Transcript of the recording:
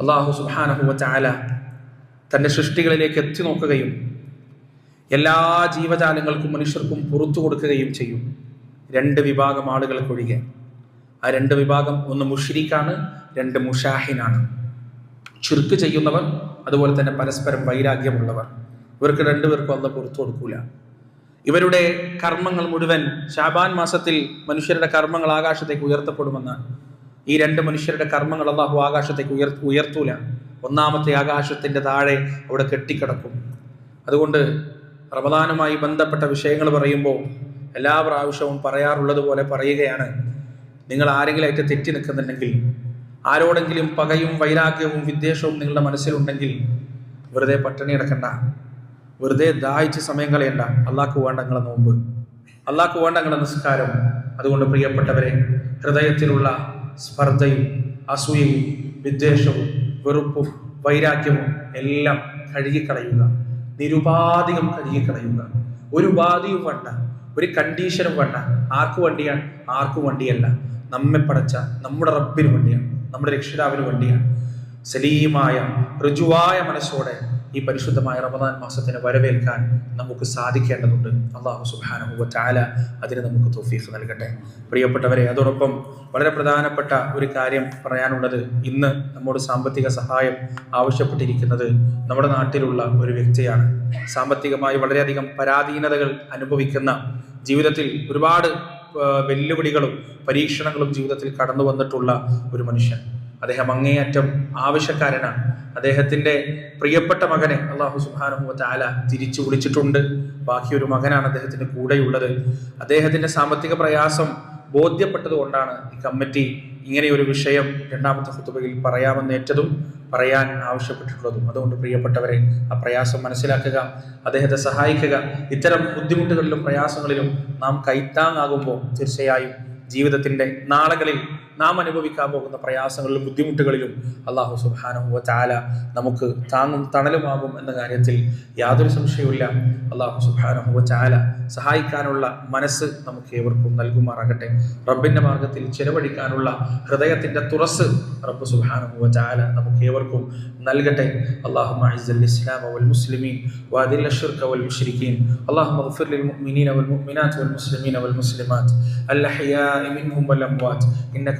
അള്ളാഹു സുബാനഹുവ ചാല തന്റെ സൃഷ്ടികളിലേക്ക് എത്തി നോക്കുകയും എല്ലാ ജീവജാലങ്ങൾക്കും മനുഷ്യർക്കും പുറത്തു കൊടുക്കുകയും ചെയ്യും. രണ്ട് വിഭാഗം ആളുകൾക്കൊഴികെ ആ രണ്ട് വിഭാഗം ഒന്ന് മുഷിരിക്കാണ് രണ്ട് മുഷാഹിനാണ്. ചുരുക്ക് ചെയ്യുന്നവർ അതുപോലെ തന്നെ പരസ്പരം വൈരാഗ്യമുള്ളവർ. ഇവർക്ക് രണ്ടുപേർക്കും അന്ന് പുറത്തു കൊടുക്കൂല. ഇവരുടെ കർമ്മങ്ങൾ മുഴുവൻ ഷാബാൻ മാസത്തിൽ മനുഷ്യരുടെ കർമ്മങ്ങൾ ആകാശത്തേക്ക് ഉയർത്തപ്പെടുമെന്നാണ്. ഈ രണ്ട് മനുഷ്യരുടെ കർമ്മങ്ങൾ അള്ളാഹു ആകാശത്തേക്ക് ഉയർ ഉയർത്തൂല. ഒന്നാമത്തെ ആകാശത്തിന്റെ താഴെ അവിടെ കെട്ടിക്കിടക്കും. അതുകൊണ്ട് റമദാനുമായി ബന്ധപ്പെട്ട വിഷയങ്ങൾ പറയുമ്പോൾ എല്ലാ പ്രാവശ്യവും പറയാറുള്ളത് പോലെ പറയുകയാണ് നിങ്ങൾ ആരെങ്കിലുമായിട്ട് തെറ്റി നിൽക്കുന്നുണ്ടെങ്കിൽ ആരോടെങ്കിലും പകയും വൈരാഗ്യവും വിദ്വേഷവും നിങ്ങളുടെ മനസ്സിലുണ്ടെങ്കിൽ വെറുതെ പട്ടിണി കിടക്കണ്ട. വെറുതെ ദാഹിച്ച് സമയം കളയണ്ട. അള്ളാഹ്ക്ക് വേണ്ട നിങ്ങളെ നോമ്പ്. അള്ളാഹ്ക്ക് വേണ്ട നിങ്ങളുടെ നിസ്കാരം. അതുകൊണ്ട് പ്രിയപ്പെട്ടവരെ ഹൃദയത്തിലുള്ള സ്പർദ്ധയും അസൂയയും വിദ്വേഷവും വെറുപ്പും വൈരാഗ്യവും എല്ലാം കഴുകിക്കളയുക. നിരുപാധികം കഴുകിക്കളയുക. ഒരു ഉപാധിയും വേണ്ട. ഒരു കണ്ടീഷനും വേണ്ട. ആർക്കു വണ്ടിയാണ്? ആർക്കു വണ്ടിയല്ല. നമ്മെ പടച്ച നമ്മുടെ റബ്ബിന് വണ്ടിയാണ്. നമ്മുടെ രക്ഷിതാവിന് വണ്ടിയാണ്. സലീമായ ഋജുവായ മനസ്സോടെ ഈ പരിശുദ്ധമായ റമദാൻ മാസത്തിന് വരവേൽക്കാൻ നമുക്ക് സാധിക്കേണ്ടതുണ്ട്. അള്ളാഹു സുബാന അതിന് നമുക്ക് തോഫീഖ് നൽകട്ടെ. പ്രിയപ്പെട്ടവരെ അതോടൊപ്പം വളരെ പ്രധാനപ്പെട്ട ഒരു കാര്യം പറയാനുള്ളത് ഇന്ന് നമ്മോട് സാമ്പത്തിക സഹായം ആവശ്യപ്പെട്ടിരിക്കുന്നത് നമ്മുടെ നാട്ടിലുള്ള ഒരു വ്യക്തിയാണ്. സാമ്പത്തികമായി വളരെയധികം പരാധീനതകൾ അനുഭവിക്കുന്ന ജീവിതത്തിൽ ഒരുപാട് വെല്ലുവിളികളും പരീക്ഷണങ്ങളും ജീവിതത്തിൽ കടന്നു വന്നിട്ടുള്ള ഒരു മനുഷ്യൻ. അദ്ദേഹം അങ്ങേയറ്റം ആവശ്യക്കാരനാണ്. അദ്ദേഹത്തിന്റെ പ്രിയപ്പെട്ട മകനെ അള്ളാഹു സുബാനുഹുവ ആല തിരിച്ചു വിളിച്ചിട്ടുണ്ട്. ബാക്കിയൊരു മകനാണ് അദ്ദേഹത്തിന്റെ കൂടെയുള്ളത്. അദ്ദേഹത്തിന്റെ സാമ്പത്തിക പ്രയാസം ബോധ്യപ്പെട്ടതുകൊണ്ടാണ് ഈ കമ്മിറ്റി ഇങ്ങനെയൊരു വിഷയം രണ്ടാമത്തെ കുത്തുബയിൽ പറയാമെന്ന് ഏറ്റതും പറയാൻ ആവശ്യപ്പെട്ടിട്ടുള്ളതും. അതുകൊണ്ട് പ്രിയപ്പെട്ടവരെ ആ പ്രയാസം മനസ്സിലാക്കുക അദ്ദേഹത്തെ സഹായിക്കുക. ഇത്തരം ബുദ്ധിമുട്ടുകളിലും പ്രയാസങ്ങളിലും നാം കൈത്താങ്ങാകുമ്പോൾ തീർച്ചയായും ജീവിതത്തിന്റെ നാളുകളിൽ നാം അനുഭവിക്കാൻ പോകുന്ന പ്രയാസങ്ങളിലും ബുദ്ധിമുട്ടുകളിലും അള്ളാഹു സുബാനുഹുവ ചാല നമുക്ക് താങ്ങും തണലുമാകും എന്ന കാര്യത്തിൽ യാതൊരു സംശയവുമില്ല അള്ളാഹു സുബാനുഹുവ ചാല സഹായിക്കാനുള്ള മനസ്സ് നമുക്ക് ഏവർക്കും നൽകുമാറാകട്ടെ റബ്ബിന്റെ മാർഗത്തിൽ ചെലവഴിക്കാനുള്ള ഹൃദയത്തിന്റെ തുറസ് റബ്ബ് സുബാനുഹുവ ചാല നമുക്ക് ഏവർക്കും നൽകട്ടെ അള്ളാഹു ഇസ്ലാം والمسلمين وأذل الشرك والمشركين اللهم اغفر للمؤمنين والمؤمنات والمسلمين والمسلمات الأحياء منهم والأموات إنك